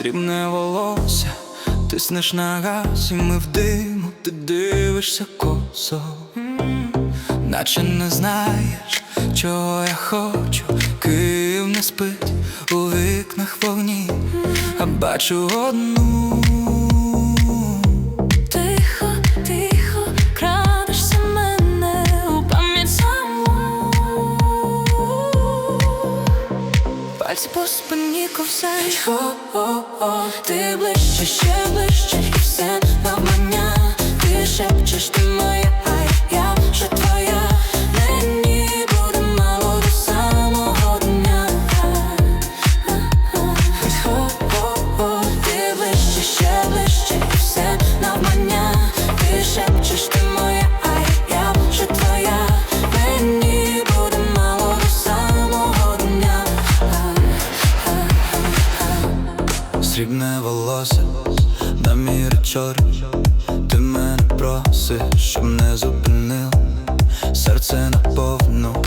срібне волосся, тиснеш на газ, і ми в диму, ти дивишся косо, наче не знаєш, чого я хочу, Київ не спить у вікнах вогні, а бачу одну. Пальці по спині ковзають, о-о-о Ти ближче, ще ближче, і все Срібне волосся на мірі чорні Ти мене просиш, щоб не зупинив. Серце наповну,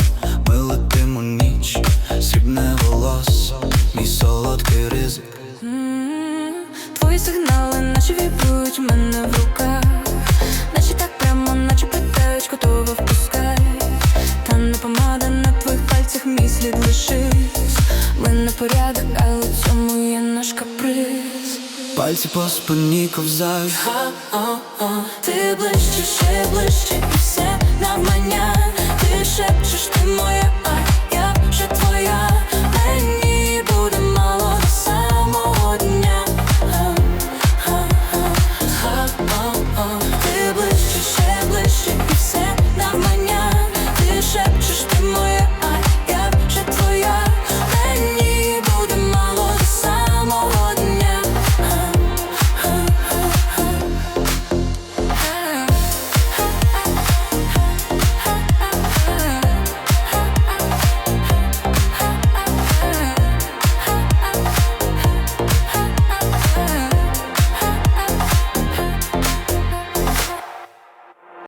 ми летимо ніч. Срібне волосся, мій солодкий ризик. Твої сигнали, наче вібрують мене в руках, наче так прямо, наче питають, готова впускай. Та не помада на твоїх пальцях мій слід лишись. Ми не порядок, але цьому є наш каприз. Пальці по спині ковзають ти ближче, ще ближче,